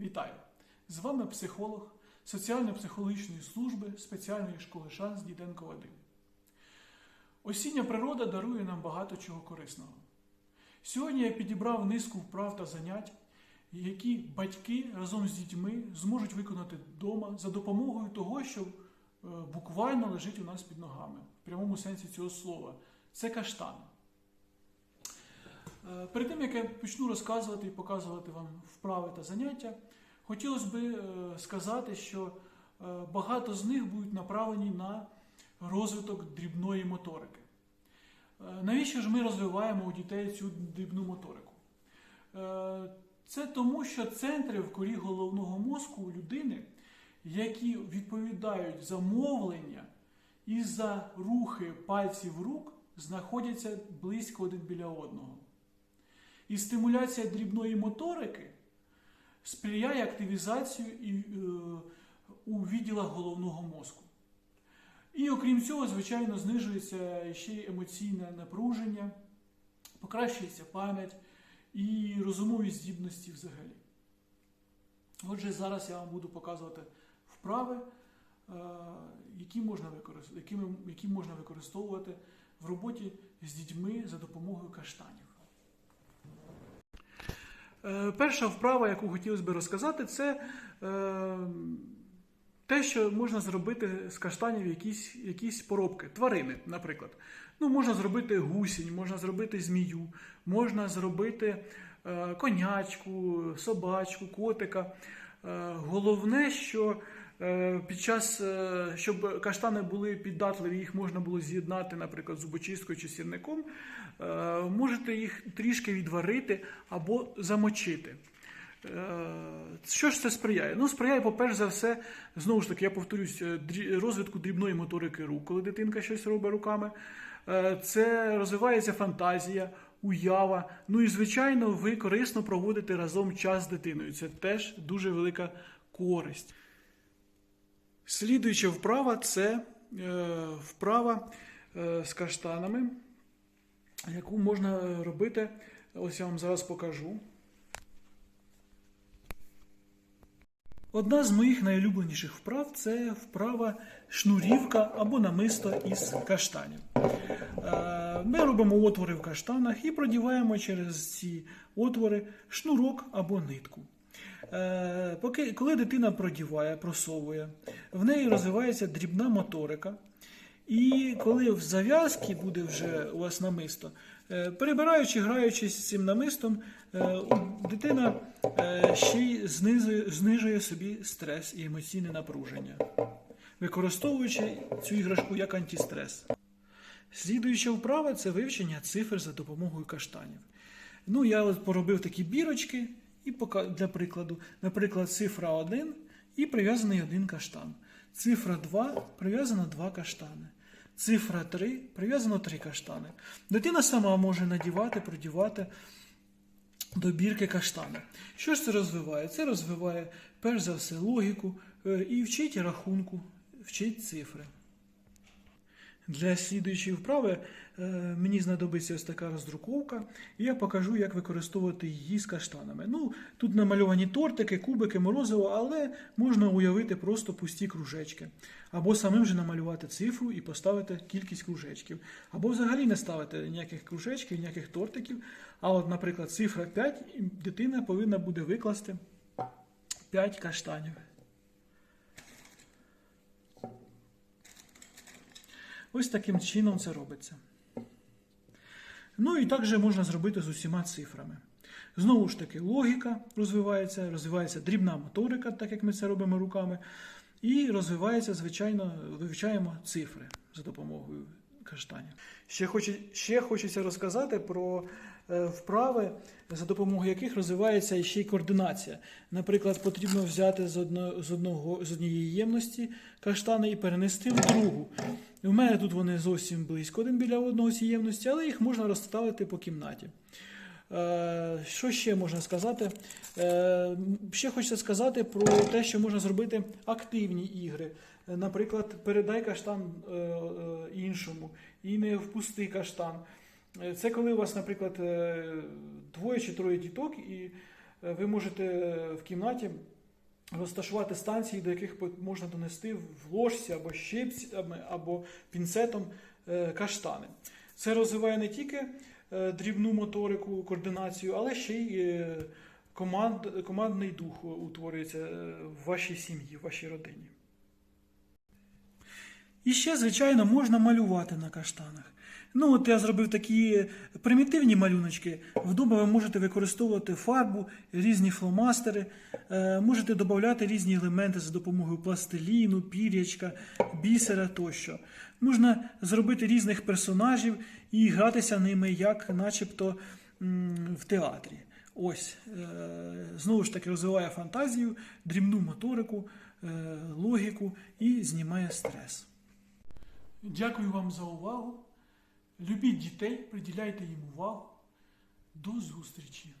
Вітаю! З вами психолог соціально-психологічної служби спеціальної школи Шанс Діденко Вадим. Осіння природа дарує нам багато чого корисного. Сьогодні я підібрав низку вправ та занять, які батьки разом з дітьми зможуть виконати вдома за допомогою того, що е, буквально лежить у нас під ногами, в прямому сенсі цього слова. Це каштан. Е, Перед тим, як я почну розказувати і показувати вам вправи та заняття, хотілося б е, сказати, що е, багато з них будуть направлені на розвиток дрібної моторики. Навіщо ж ми розвиваємо у дітей цю дрібну моторику? Це тому, що центри в корі головного мозку людини, які відповідають за мовлення і за рухи пальців рук, знаходяться близько один біля одного. І стимуляція дрібної моторики сприяє активізації і, е, у відділах головного мозку. І окрім цього, звичайно, знижується ще й емоційне напруження, покращується пам'ять і розумові здібності взагалі. Отже, зараз я вам буду показувати вправи, е, які можна, які можна використовувати в роботі з дітьми за допомогою каштанів. Е, Перша вправа, яку хотілося би розказати, це е, те, що можна зробити з каштанів якісь, якісь поробки, тварини, наприклад. Ну, можна зробити гусінь, можна зробити змію, можна зробити е, конячку, собачку, котика. Головне, що під час, е, щоб каштани були піддатливі, їх можна було з'єднати, наприклад, зубочисткою чи сірником, е, можете їх трішки відварити або замочити. Е, Що ж це сприяє? Ну, сприяє, по-перше за все, знову ж таки, я повторюсь, е, розвитку дрібної моторики рук, коли дитинка щось робить руками. Е, Це розвивається фантазія, уява. Ну і, звичайно, ви корисно проводите разом час з дитиною. Це теж дуже велика користь. Слідуюча вправа це е, вправа е, з каштанами, яку можна робити. Ось я вам зараз покажу. Одна з моїх найулюбленіших вправ це вправа шнурівка або намисто із каштанів. Е, Ми робимо отвори в каштанах і продіваємо через ці отвори шнурок або нитку. Коли дитина продіває, просовує, в неї розвивається дрібна моторика. І коли в зав'язці буде вже у вас намисто, е, перебираючи, граючись з цим намистом, е, дитина е, ще й знизує, знижує собі стрес і емоційне напруження, використовуючи цю іграшку як антистрес. Слідуюча вправа це вивчення цифр за допомогою каштанів. Ну, я поробив такі бірочки і для прикладу. Наприклад, цифра 1 і прив'язаний один каштан. Цифра 2 прив'язано 2 каштани. Цифра 3 прив'язано 3 каштани. Дитина сама може надівати, продівати добірки каштани. Що ж це розвиває? Це розвиває перш за все логіку е, і вчить рахунку, вчить цифри. Для слідуючої вправи е, мені знадобиться ось така роздруковка, і я покажу, як використовувати її з каштанами. Ну, тут намальовані тортики, кубики, морозиво, але можна уявити просто пусті кружечки. Або самим же намалювати цифру і поставити кількість кружечків. Або взагалі не ставити ніяких кружечків, ніяких тортиків. А от, наприклад, цифра 5, і дитина повинна буде викласти 5 каштанів. Ось таким чином це робиться. Ну і також можна зробити з усіма цифрами. Знову ж таки, логіка розвивається, розвивається дрібна моторика, так як ми це робимо руками, і розвивається, звичайно, вивчаємо цифри за допомогою каштанів. Ще, хоче, ще хочеться розказати про е, вправи, за допомогою яких розвивається ще й координація. Наприклад, потрібно взяти з, одного, з однієї ємності каштани і перенести в другу. У мене тут вони зовсім близько один біля одного цієї ємності, але їх можна розставити по кімнаті. Е, Що ще можна сказати? Е, Ще хочеться сказати про те, що можна зробити активні ігри. Е, Наприклад, передай каштан іншому і не впусти каштан. Це коли у вас, наприклад, двоє чи троє діток, і ви можете в кімнаті розташувати станції, до яких можна донести в ложці або щипцями, або пінцетом е, каштани. Це розвиває не тільки е, дрібну моторику, координацію, але ще й е, команд, командний дух утворюється в вашій сім'ї, в вашій родині. І ще, звичайно, можна малювати на каштанах. Ну, от я зробив такі примітивні малюночки. Вдома ви можете використовувати фарбу, різні фломастери, е, можете додати різні елементи за допомогою пластиліну, пір'ячка, бісера тощо. Можна зробити різних персонажів і гратися ними, як начебто в театрі. Ось, е, знову ж таки, розвиває фантазію, дрібну моторику, е, логіку і знімає стрес. Дякую вам за увагу. Любіть дітей, приділяйте їм увагу. До зустрічі!